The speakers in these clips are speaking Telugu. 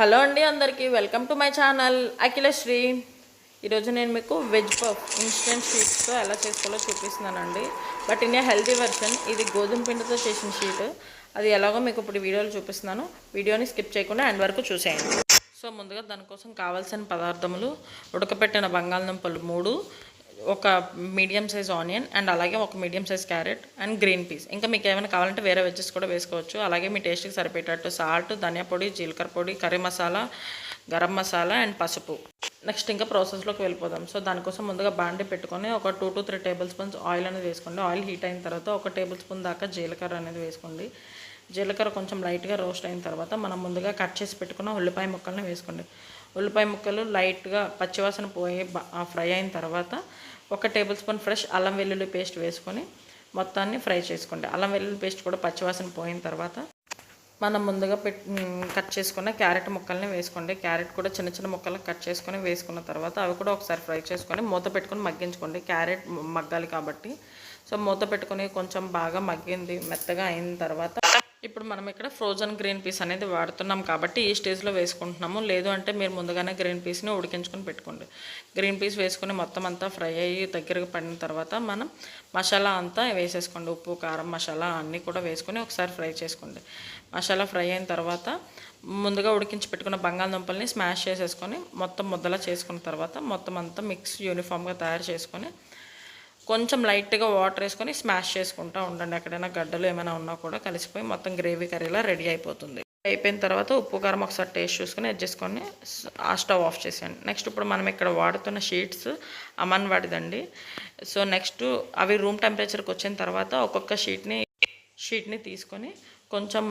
హలో అండి అందరికీ welcome to my channel. Akhilasri. ఈరోజు నేను మీకు వెజ్ పఫ్ ఇన్స్టెంట్ షీట్స్తో ఎలా చేసుకోవాలో చూపిస్తున్నానండి. But in a healthy version ఇది గోధుమ పిండితో చేసిన షీట్. అది ఎలాగో మీకు ఇప్పుడు వీడియోలో చూపిస్తున్నాను. వీడియోని స్కిప్ చేయకుండా ఎండ్ వరకు చూసేయండి. సో ముందుగా దానికోసం కావాల్సిన పదార్థములు ఉడకపెట్టిన బంగాళదుంపలు మూడు ఒక మీడియం సైజ్ ఆనియన్ అండ్ అలాగే ఒక medium size carrot and green peas ఇంకా మీకు ఏమైనా కావాలంటే వేరే వెజ్జెస్ కూడా వేసుకోవచ్చు. అలాగే మీ టేస్ట్కి సరిపోయేటట్టు సాల్ట్ ధనియా పొడి జీలకర్ర పొడి కర్రీ మసాలా గరం మసాలా అండ్ పసుపు. నెక్స్ట్ ఇంకా ప్రాసెస్లోకి వెళ్ళిపోదాం. సో దానికోసం ముందుగా బాండి పెట్టుకొని ఒక two to three tablespoons oil అనేది వేసుకోండి. ఆయిల్ హీట్ అయిన తర్వాత ఒక టేబుల్ స్పూన్ దాకా జీలకర్ర అనేది వేసుకోండి. జీలకర్ర కొంచెం లైట్గా రోస్ట్ అయిన తర్వాత మనం ముందుగా కట్ చేసి పెట్టుకున్న ఉల్లిపాయ ముక్కల్ని వేసుకోండి. ఉల్లిపాయ ముక్కలు లైట్గా పచ్చివాసన పోయి ఫ్రై అయిన తర్వాత ఒక టేబుల్ స్పూన్ ఫ్రెష్ అల్లం వెల్లుల్లి పేస్ట్ వేసుకొని మొత్తాన్ని ఫ్రై చేసుకోండి. అల్లం వెల్లుల్లి పేస్ట్ కూడా పచ్చివాసన పోయిన తర్వాత మనం ముందుగా కట్ చేసుకున్న క్యారెట్ ముక్కల్ని వేసుకోండి. క్యారెట్ కూడా చిన్న చిన్న ముక్కలు కట్ చేసుకొని వేసుకున్న తర్వాత అవి కూడా ఒకసారి ఫ్రై చేసుకొని మూత పెట్టుకొని మగ్గించుకోండి. క్యారెట్ మగ్గాలి కాబట్టి. సో మూత పెట్టుకొని కొంచెం బాగా మగ్గింది మెత్తగా అయిన తర్వాత ఇప్పుడు మనం ఇక్కడ ఫ్రోజన్ గ్రీన్ పీస్ అనేది వాడుతున్నాం కాబట్టి ఈ స్టేజ్లో వేసుకుంటున్నాము. లేదు అంటే మీరు ముందుగానే గ్రీన్ పీస్ని ఉడికించుకొని పెట్టుకోండి. గ్రీన్ పీస్ వేసుకొని మొత్తం అంతా ఫ్రై అయ్యి దగ్గరకు పడిన తర్వాత మనం మసాలా అంతా వేసేసుకోండి. ఉప్పు కారం మసాలా అన్నీ కూడా వేసుకొని ఒకసారి ఫ్రై చేసుకోండి. మసాలా ఫ్రై అయిన తర్వాత ముందుగా ఉడికించి పెట్టుకున్న బంగాళదుంపల్ని స్మాష్ చేసేసుకొని మొత్తం ముద్దలా చేసుకున్న తర్వాత మొత్తం అంతా మిక్స్ యూనిఫామ్గా తయారు చేసుకొని కొంచెం లైట్గా వాటర్ వేసుకొని స్మాష్ చేసుకుంటూ ఉండండి. ఎక్కడైనా గడ్డలు ఏమైనా ఉన్నా కూడా కలిసిపోయి మొత్తం గ్రేవీ కర్రీలా రెడీ అయిపోతుంది. అయిపోయిన తర్వాత ఉప్పు కారం ఒకసారి టేస్ట్ చూసుకొని అడ్జస్ట్ చేసుకొని ఆ స్టవ్ ఆఫ్ చేసేయండి. నెక్స్ట్ ఇప్పుడు మనం ఇక్కడ వాడుతున్న షీట్స్ అమన్ వాడిదండి. సో నెక్స్ట్ అవి రూమ్ టెంపరేచర్కి వచ్చిన తర్వాత ఒక్కొక్క షీట్ని షీట్ని తీసుకొని కొంచెం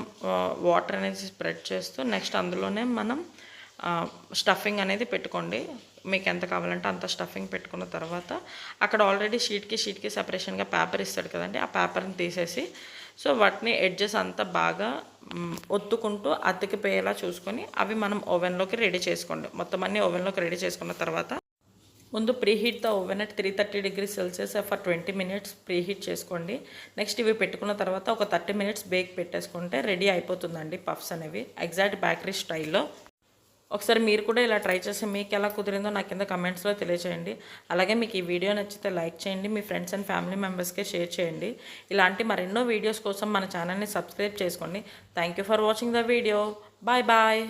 వాటర్ అనేది స్ప్రెడ్ చేస్తూ నెక్స్ట్ అందులోనే మనం స్టఫింగ్ అనేది పెట్టుకోండి. మీకు ఎంత కావాలంటే అంత స్టఫింగ్ పెట్టుకున్న తర్వాత అక్కడ ఆల్రెడీ షీట్కి షీట్కి సపరేషన్గా పేపర్ ఇస్తాడు కదండి. ఆ పేపర్ని తీసేసి సో వాటిని ఎడ్జెస్ అంతా బాగా ఒత్తుకుంటూ అతికిపోయేలా చూసుకొని అవి మనం ఓవెన్లోకి రెడీ చేసుకోండి. మొత్తం అన్నీ ఓవెన్లోకి రెడీ చేసుకున్న తర్వాత ముందు preheat the oven at three thirty degree Celsius for twenty minutes preheat చేసుకోండి. నెక్స్ట్ ఇవి పెట్టుకున్న తర్వాత ఒక థర్టీ మినిట్స్ బేక్ పెట్టేసుకుంటే రెడీ అయిపోతుందండి పఫ్స్ అనేవి. ఎగ్జాక్ట్ బేకరీ స్టైల్లో ఒకసారి మీరు కూడా ఇలా ట్రై చేసి మీకు ఎలా కుదిరిందో నాకు కింద కమెంట్స్లో తెలియచేయండి. అలాగే మీకు ఈ వీడియో నచ్చితే లైక్ చేయండి మీ ఫ్రెండ్స్ అండ్ ఫ్యామిలీ మెంబర్స్కే షేర్ చేయండి. ఇలాంటి మరెన్నో వీడియోస్ కోసం మన ఛానల్ని సబ్స్క్రైబ్ చేసుకోండి. Thank for watching the video. Bye bye.